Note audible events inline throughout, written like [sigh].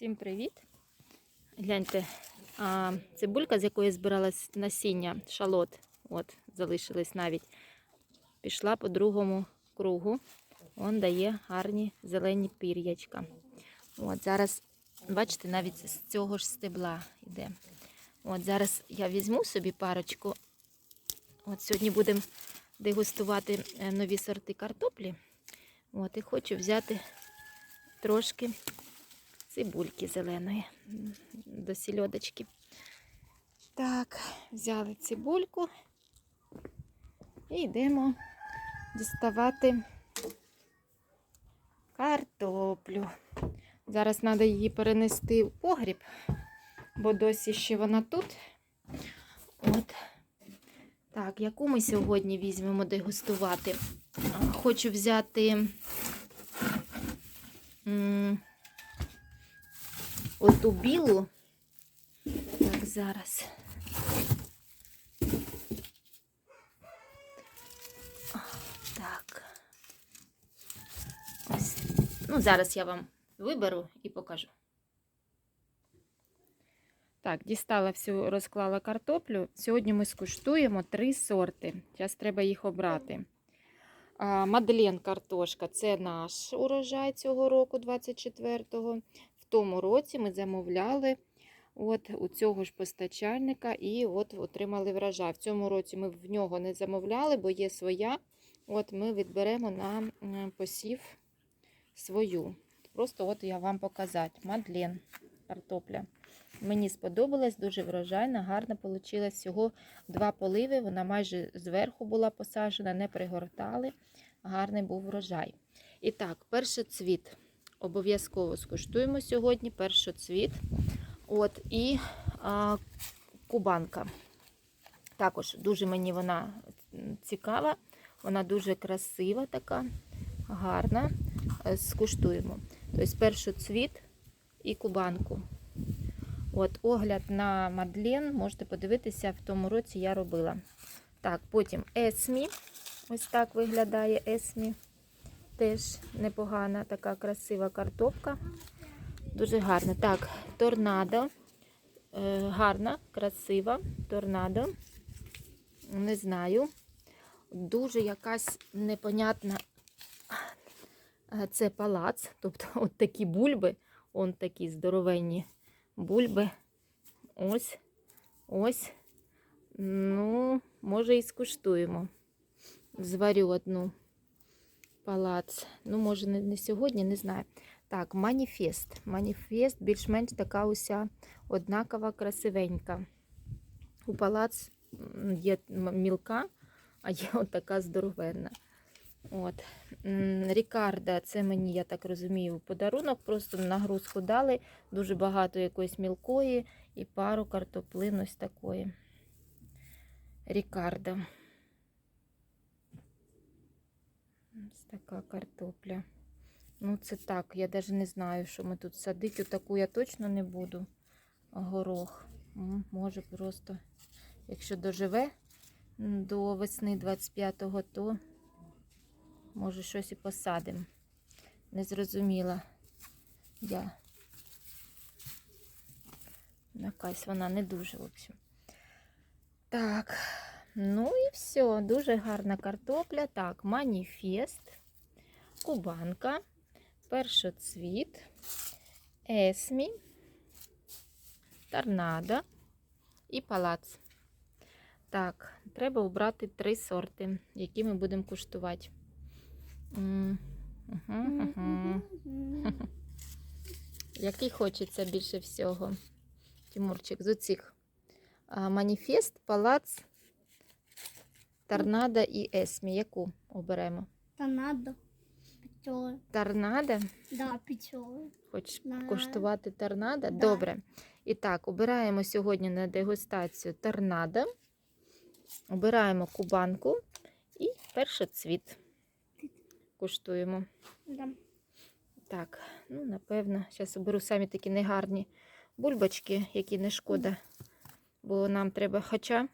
Всім привіт! Гляньте, а, цибулька, з якої збиралась насіння, шалот, от, залишились навіть, пішла по другому кругу. Он дає гарні зелені пір'ячка. От, зараз, бачите, навіть з цього ж стебла йде. От, зараз я візьму собі парочку. От сьогодні будемо дегустувати е, нові сорти картоплі. От, і хочу взяти трошки цибульки зеленої до сільодочки. Так, взяли цибульку і йдемо діставати картоплю. Зараз треба її перенести в погріб, бо досі ще вона тут. От. Так, яку ми сьогодні візьмемо дегустувати? Хочу взяти. Оту білу. Так, зараз. Так. Ось. Ну, зараз я вам виберу і покажу. Так, дістала всю, розклала картоплю. Сьогодні ми скуштуємо три сорти. Зараз треба їх обрати. Мадлен картошка це наш урожай цього року, 24-го. В тому році ми замовляли от у цього ж постачальника і от отримали врожай. В цьому році ми в нього не замовляли, бо є своя. От ми відберемо на посів свою. Просто от я вам показати. Мадлен картопля. Мені сподобалась, дуже врожайна, гарна вийшла. Всього два поливи. Вона майже зверху була посаджена, не пригортали. Гарний був врожай. І так, першоцвіт. Обов'язково скуштуємо сьогодні першоцвіт. От, і а, кубанка. Також дуже мені вона цікава, вона дуже красива, така, гарна. Е, Скуштуємо. Тобто першоцвіт і кубанку. От, огляд на Мадлен можете подивитися, в тому році я робила. Так, потім Есмі. Ось так виглядає Есмі. Теж непогана, така красива картопка. Дуже гарна. Так, торнадо. Е, гарна, красива. Торнадо. Не знаю. Дуже якась непонятна. е, Це палац. Тобто, [laughs] от такі бульби. Он такі здоровенні бульби. Ось. Ось. Ну, може, і скуштуємо. Зварю одну палац. Ну, може, не, сьогодні, не знаю. Так, маніфест. Маніфест більш-менш така уся однакова, красивенька. У палац є мілка, а є [laughs] от така здоровенна. От. Рікарда, це мені, я так розумію, подарунок. Просто на нагрузку дали дуже багато якоїсь мілкої і пару картоплин ось такої. Рікарда. Ось така картопля. Ну, це так, я навіть не знаю, що ми тут садити. Таку я точно не буду. Горох. Може просто, якщо доживе до весни 25-го, то може щось і посадимо. Не зрозуміла я. Якась вона не дуже, в общем. Так, ну і все. Дуже гарна картопля. Так, маніфест, кубанка, першоцвіт, есмі, торнадо і палац. Так, треба обрати три сорти, які ми будемо куштувати. Який хочеться більше всього? Тимурчик, з оцих. Маніфест, палац, торнадо і есмі. Яку оберемо? Торнадо. Пчелы. Торнадо? Да, пчелы. Хочеш Да. куштувати торнадо? Да. Добре. І так, обираємо сьогодні на дегустацію торнадо. Обираємо кубанку і першоцвіт. Куштуємо. Да. Так, ну, напевно, зараз оберу самі такі негарні бульбочки, які не шкода. Бо нам треба, хоча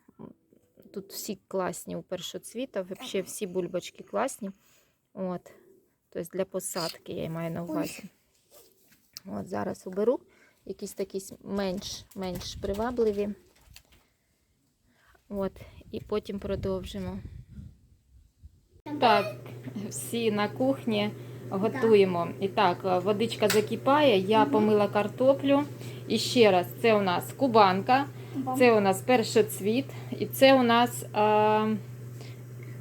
тут всі класні у першоцвіта, взагалі всі бульбочки класні. От. Тобто для посадки я маю на увазі. От зараз уберу. Якісь такі менш менш привабливі. От, і потім продовжимо. Так, всі на кухні готуємо. І так, водичка закипає, я помила картоплю. І ще раз, це у нас кубанка, це у нас першоцвіт, і це у нас а,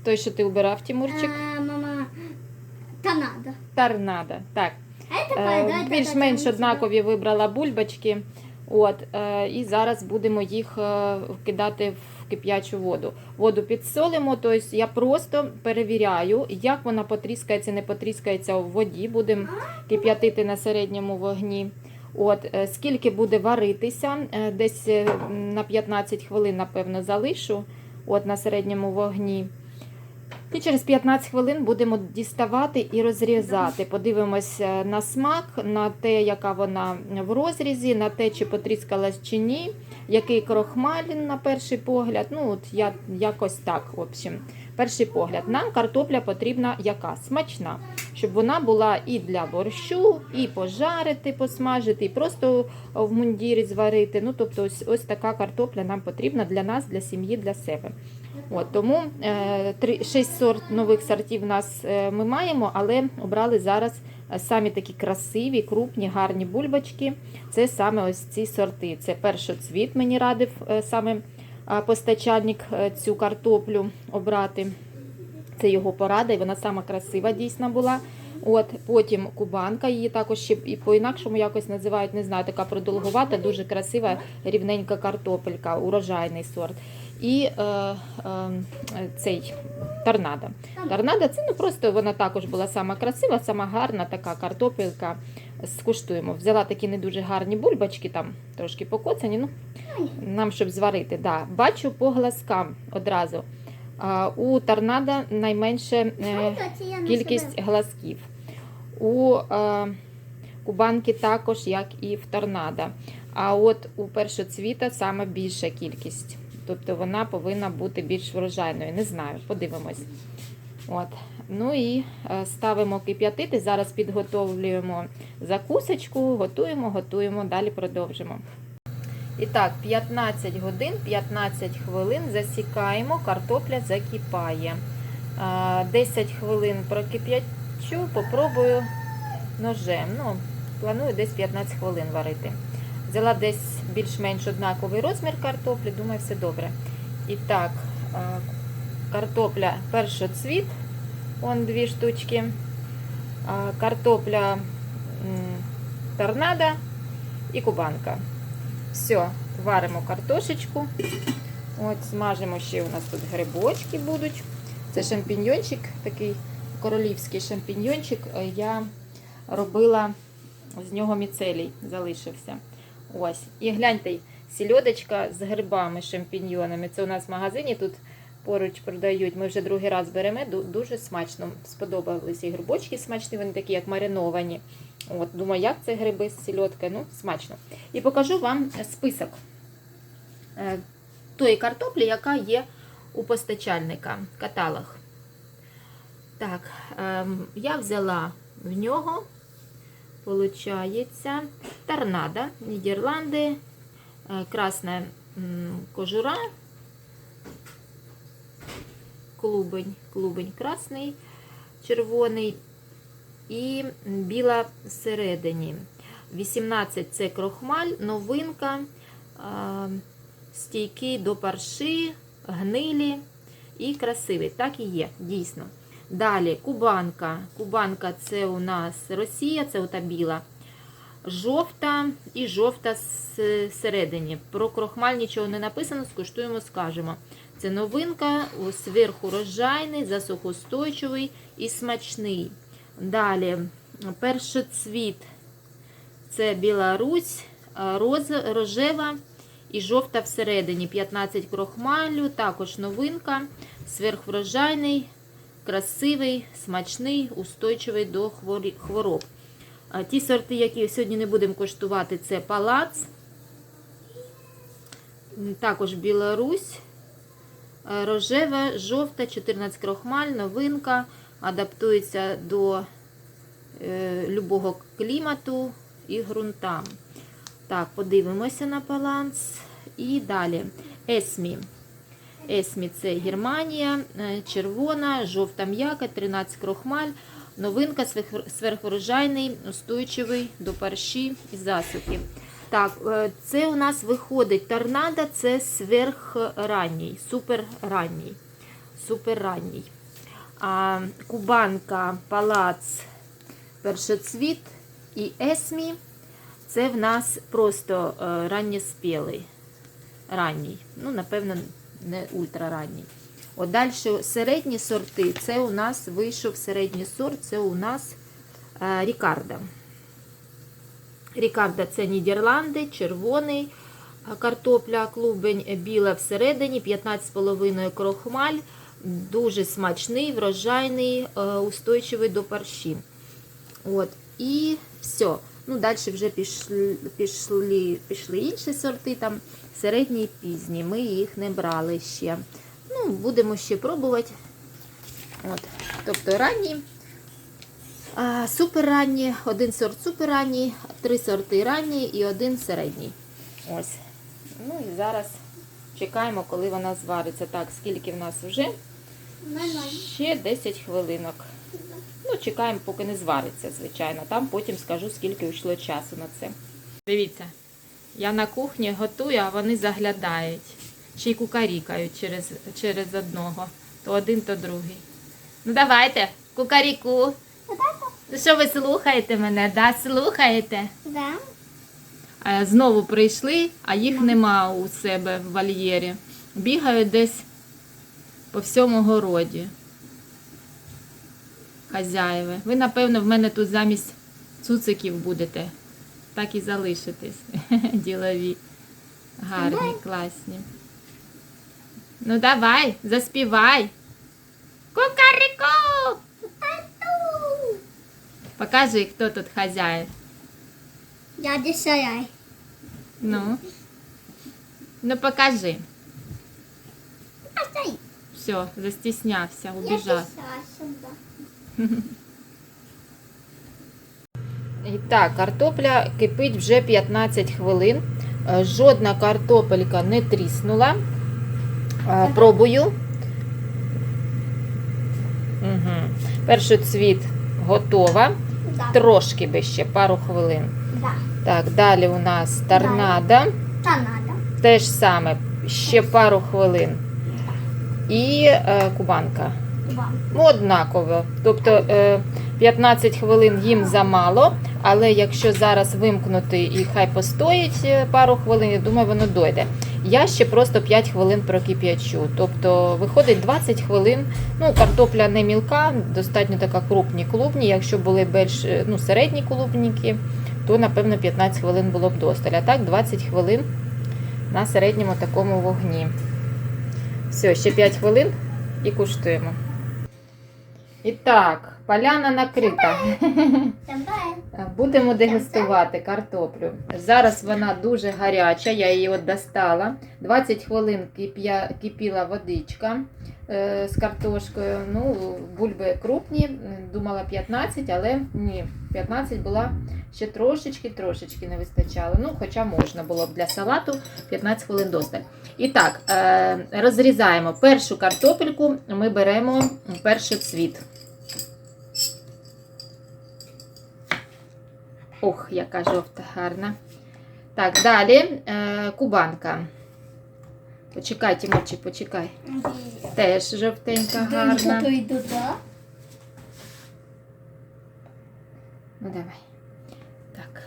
той, що ти убирав, Тимурчик, А, мама, торнадо. торнадо. Так, Е, Більш-менш однакові вибрала бульбочки. От, е, і зараз будемо їх е, кидати в кип'ячу воду. Воду підсолимо, тобто я просто перевіряю, як вона потріскається, не потріскається в воді. Будемо кип'ятити на середньому вогні. От, е, скільки буде варитися, е, десь е, на 15 хвилин, напевно, залишу от, на середньому вогні. І через 15 хвилин будемо діставати і розрізати. Подивимося на смак, на те, яка вона в розрізі, на те, чи потріскалась чи ні, який крохмаль на перший погляд. Ну, от я якось так. В общем, перший погляд. Нам картопля потрібна яка? Смачна, щоб вона була і для борщу, і пожарити, посмажити, і просто в мундірі зварити. Ну, тобто, ось, ось така картопля нам потрібна для нас, для сім'ї, для себе. От, тому е, три, шість сорт нових сортів нас е, ми маємо, але обрали зараз е, самі такі красиві, крупні, гарні бульбочки. Це саме ось ці сорти. Це першоцвіт мені радив е, саме постачальник е, цю картоплю обрати. Це його порада, і вона сама красива дійсно була. От потім кубанка, її також ще і по-інакшому якось називають, не знаю, така продовгувата, дуже красива, рівненька картопелька, урожайний сорт. І е, е, цей торнадо. Торнадо це ну просто вона також була сама красива, сама гарна така картопелька. Скуштуємо. Взяла такі не дуже гарні бульбочки, там трошки покоцані. Ну, нам щоб зварити. Да. Бачу по глазкам одразу. А, у торнадо найменше е, кількість глазків. У е, кубанки також, як і в торнадо. А от у першоцвіта саме більша кількість. Тобто вона повинна бути більш врожайною. Не знаю, подивимось. От. Ну і е, ставимо кип'ятити. Зараз підготовлюємо закусочку, готуємо, готуємо, далі продовжимо. І так, 15 годин, 15 хвилин засікаємо, картопля закипає. 10 хвилин прокип'ячу, попробую ножем. Ну, планую десь 15 хвилин варити. Взяла десь більш-менш однаковий розмір картоплі, думаю, все добре. І так, а, картопля першоцвіт, он дві штучки. Картопля торнадо і кубанка. Все, варимо картошечку. От, смажимо ще у нас тут грибочки будуть. Це шампіньйончик, такий королівський шампіньйончик. Е, Я робила з нього міцелій, залишився. Ось. І гляньте, сільодочка з грибами, шампіньйонами. Це у нас в магазині тут поруч продають. Ми вже другий раз беремо. Дуже смачно. Сподобалися і грибочки смачні, вони такі, як мариновані. От, думаю, як це гриби з сільодкою? Ну, смачно. І покажу вам список е, тої картоплі, яка є у постачальника, каталог. Так, ем, я взяла в нього, получається, торнадо, Нідерланди, е, красна кожура, клубень, клубень красний, червоний і біла всередині. 18 це крохмаль, новинка, стійкий до парши, гнилі і красивий. Так і є, дійсно. Далі кубанка. Кубанка це у нас Росія, це ота біла. Жовта і жовта всередині. Про крохмаль нічого не написано, скуштуємо, скажемо. Це новинка, розжайний, засухостойчивий і смачний. Далі першоцвіт це Білорусь, роз, рожева і жовта всередині. 15 крохмалю, також новинка, сверхврожайний, красивий, смачний, устойчивий до хвороб. Ті сорти, які сьогодні не будемо коштувати, це палац, також Білорусь, е, рожева, жовта, 14 крохмаль, новинка, адаптується до е, любого клімату і ґрунтам. Так, подивимося на баланс. І далі. Есмі. Есмі це Германія, е, червона, жовта м'яка, 13 крохмаль. Новинка сверх- сверхурожайний, устойчивий до парші і засухи. Так, е, це у нас виходить торнадо, це сверхранній, суперранній. Суперранній. А, Кубанка, палац, першоцвіт і есмі. Це в нас просто е, ранньоспілий. Ранній. Ну, напевно, не ультраранній. От далі середні сорти. Це у нас вийшов середній сорт, це у нас е, Рікардо. Рікардо це Нідерланди, червоний е, картопля, клубень, біла всередині, 15,5 крохмаль, дуже смачний, врожайний, е, устойчивий до парші. От, і все. Ну, далі вже пішли, пішли, пішли інші сорти, там середні і пізні. Ми їх не брали ще. Ну, будемо ще пробувати. От. Тобто ранні, суперранні, один сорт суперранній, три сорти ранні і один середній. Ось. Ну і зараз чекаємо, коли вона звариться. Так, скільки в нас вже? Ще 10 хвилинок. Ну, чекаємо, поки не звариться, звичайно. Там потім скажу, скільки йшло часу на це. Дивіться, я на кухні готую, а вони заглядають. Ще й кукарікають через, через одного. То один, то другий. Ну давайте, кукаріку. Ну що ви слухаєте мене? Да, слухаєте? Да. Знову прийшли, а їх нема у себе в вольєрі. Бігають десь по всьому городі. Хазяєви. Ви, напевно, в мене тут замість цуциків будете. Так і залишитесь. [laughs] Ділові. Гарні, Давай. класні. Ну давай, заспівай. Кукарику! Покажи, хто тут хазяїв. Дядя Сарай. Ну. Ну покажи. Все, застіснявся, Я убіжав. І так, картопля кипить вже 15 хвилин. Е, Жодна картопелька не тріснула. Е, Пробую. Угу. Перший цвіт готова. Да. Трошки би ще, пару хвилин. Да. Так, далі у нас торнадо. Та надо. Те ж саме, ще пару хвилин. І е, кубанка. Два. Ну, однаково. Тобто е, 15 хвилин їм замало, але якщо зараз вимкнути і хай постоїть е, пару хвилин, я думаю, воно дойде. Я ще просто 5 хвилин прокип'ячу. Тобто виходить 20 хвилин. Ну, картопля не мілка, достатньо така крупні клубні. Якщо були більш е, ну, середні клубніки, то напевно 15 хвилин було б досталь. А так 20 хвилин на середньому такому вогні. Все, ще 5 хвилин і куштуємо. І так, поляна накрита. Будемо дегустувати картоплю. Зараз вона дуже гаряча, я її от достала. 20 хвилин кип'я, кипіла водичка е, з картошкою. Ну, бульби крупні, думала 15, але ні, 15 була ще трошечки, трошечки не вистачало. Ну, хоча можна було б для салату 15 хвилин досталь. І так, е, розрізаємо першу картопельку, ми беремо перший цвіт. Ох, яка жовта гарна. Так, далі е, кубанка. Почекай, Тимурчик, почекай. Теж жовтенька, гарна. Ну давай. Так.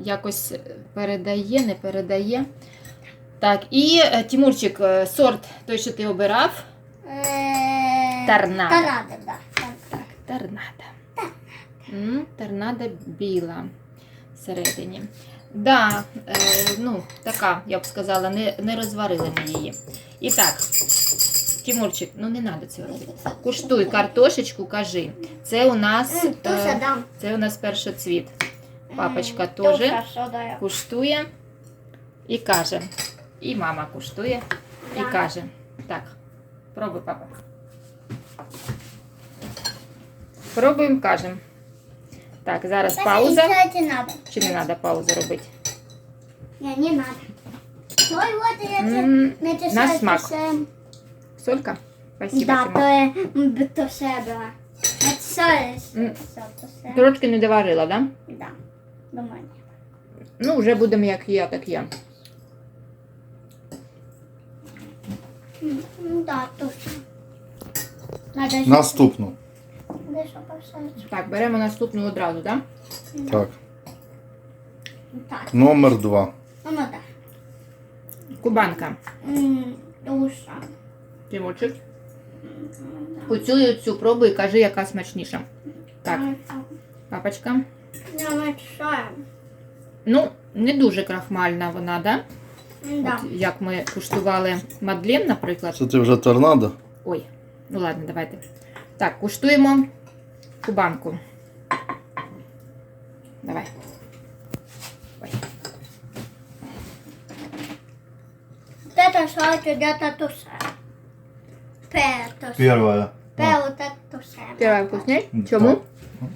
Якось передає, не передає. Так, і е, Тимурчик, е, сорт той, що ти обирав. Е, Торнадо. Торнадо, да. Так, торнадо. М, Торнадо біла всередині. Да, е, ну, така, я б сказала, не, не розварили ми її. І так, Тимурчик, ну не треба цього робити. Куштуй картошечку, кажи. Це у нас, е, це у нас першоцвіт. Папочка теж. Куштує і каже. І мама куштує і каже. Так, пробуй, папа. Пробуємо, кажемо. Так, зараз Даже пауза. ничего не надо. Чи не треба паузу робити? Не, не надо. Ой, вот я М, це на смак. Все. Солька? Спасибо, Да, Тима. то м, то себе. Це все, М. все, то все. Трошки не доварила, да? Да. Думаю. Ну, вже будемо як є, так є. М, Да, точно. Надо ще- Наступну. Так, беремо наступну одразу, да? Так. Так, Номер два. ну ну. Кубанка. М, Душа. Тимочек. Оцю і оцю пробуй, кажи, яка смачніша. Так, папочка. Я мечтаю. Ну, не дуже крахмальна вона, да? Да. От, як ми куштували Мадлен, наприклад. Це ти вже торнадо? Ой, ну ладно, давайте. Так, куштуємо кубанку. Давай. Ой. Вот это что где-то туше. Петус. Перше. Пе вот это туше. Перша вкусняй? Так. Чому?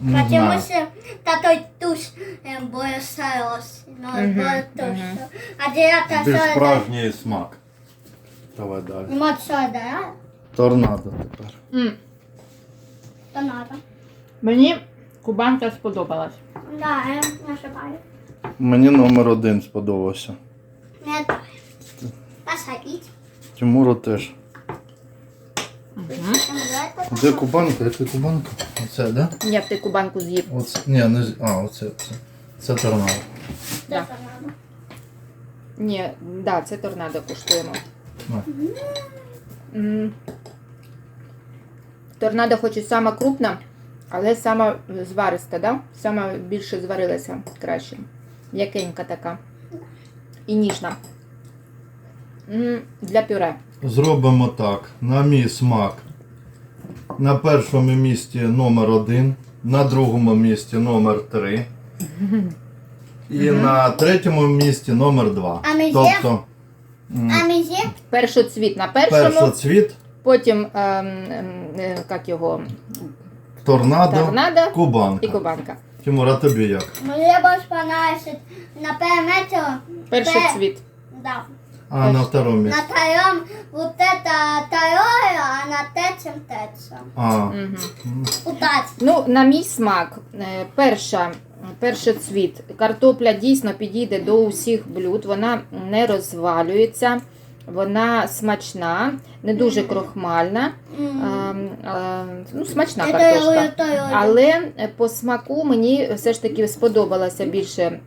Не Потому знаю. что татой туш э, более соус. Ну, Мгм, более туш. мгм. А где-то Більш что справжній смак. Давай далі. Ну, вот что, да? Торнадо тепер. М, То надо. Мені кубанка сподобалась. Да, я не ошибаюсь. Мені номер один сподобався. Не. Посадить. Тимуру теж. Угу. Де кубанка? Яка кубанка? Оце, да? Я б ти кубанку з'їв. Оце. Ні, не з- А, оце. Це, це торнадо. Да. Ні, да, це торнадо куштуємо. На. М. Торнадо хоч і сама крупна, але сама звариста, да? Сама більше зварилася краще. М'якенька така. І ніжна. М, Для пюре. Зробимо так. На мій смак. На першому місці номер один, на другому місці номер три. І Мгм. на третьому місці номер два. А ми Тобто А мизе? Першоцвіт на першому, першоцвіт, потім ем, ем, е, як його, торнадо, торнадо і кубанка. кубанка. Тимур, а тобі як? Мне больше понравится на первом этом, Першоцвіт. да. А на второму На місці? втором вот это второе, а на третьем третьем. А, Угу. Удать. Ну, на мій смак, е, перша, першоцвіт. Картопля дійсно підійде до усіх блюд, вона не розвалюється, вона смачна, не дуже крохмальна. Ем, е, ну, смачна картошка. Але е, по смаку мені все ж таки сподобалася більше е,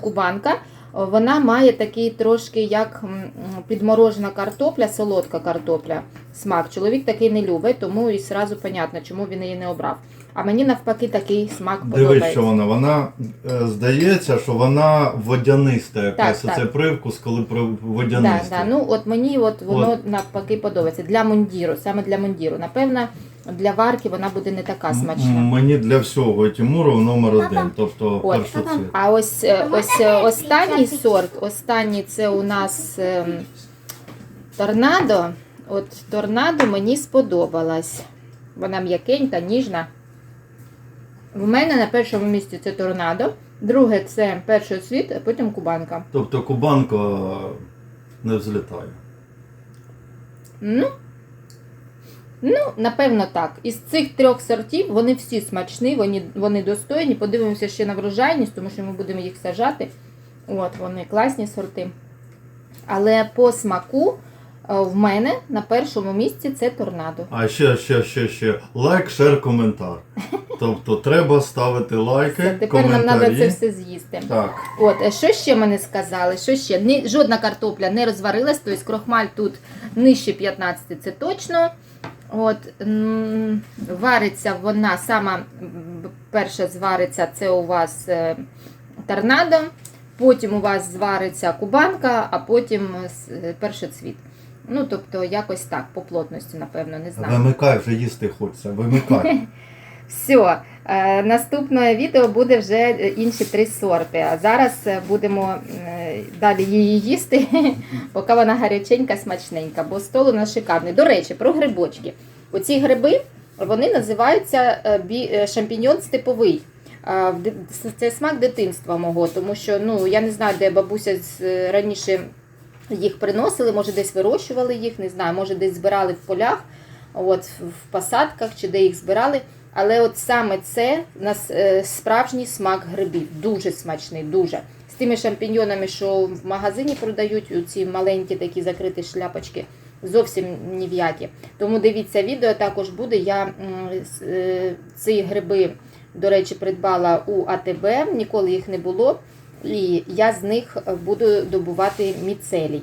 кубанка. Вона має такий трошки як підморожена картопля, солодка картопля. Смак. Чоловік такий не любить, тому і сразу понятно, чому він її не обрав. А мені навпаки такий смак Дивись, подобається. що вона. Вона е, здається, що вона водяниста якась. Так, так. привкус, коли при- Да, водянисте. да. Ну от мені от воно навпаки подобається. Для мундіру, саме для мундіру. Напевно, для варки вона буде не така М- смачна. Мені для всього Тимуру номер один, тобто От. першоцвіт. А ось е, ось е, останній сорт, останній це у нас ем, торнадо. От торнадо мені сподобалась. Вона м'якенька, ніжна. В мене на першому місці це торнадо, друге це перший цвіт, а потім кубанка. Тобто кубанка не взлітає. Ну, ну, напевно, так. Із цих трьох сортів вони всі смачні, вони, вони достойні. Подивимося ще на врожайність, тому що ми будемо їх сажати. От, вони класні сорти. Але по смаку в мене на першому місці це торнадо. А ще, ще, ще, ще. Лайк, шер, коментар. [laughs] Тобто треба ставити лайки, Це, тепер нам треба це все з'їсти. Так. От, е, що ще мене сказали? Що ще? Ні, жодна картопля не розварилась, тобто крохмаль тут нижче 15, це точно. От, вариться вона сама перша звариться, це у вас е, торнадо, потім у вас звариться кубанка, а потім е, першоцвіт. Ну, тобто, якось так, по плотності, напевно, не знаю. Вимикай, вже їсти хочеться. Вимикай. [laughs] Все, наступне відео буде вже е, інші три сорти. А зараз е, будемо е, далі її їсти, [laughs] поки вона гаряченька, смачненька, бо стол у нас шикарний. До речі, про грибочки. Оці гриби вони називаються шампіньйон степовий. Це- смак дитинства мого, тому що ну, я не знаю, де бабуся раніше їх приносили, може десь вирощували їх, не знаю, може десь збирали в полях, от, в посадках чи де їх збирали. Але от саме це нас е, справжній смак грибів, дуже смачний, дуже. З тими шампіньйонами, що в магазині продають, ці маленькі такі закриті шляпочки, зовсім ні в які. Тому дивіться відео, також буде. Я е, ці гриби, до речі, придбала у АТБ, ніколи їх не було. І я з них буду добувати міцелій.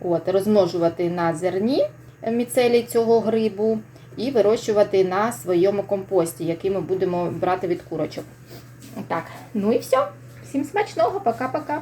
От, розмножувати на зерні міцелій цього грибу і вирощувати на своєму компості, який ми будемо брати від курочок. Так, ну і все. Всім смачного, пока-пока.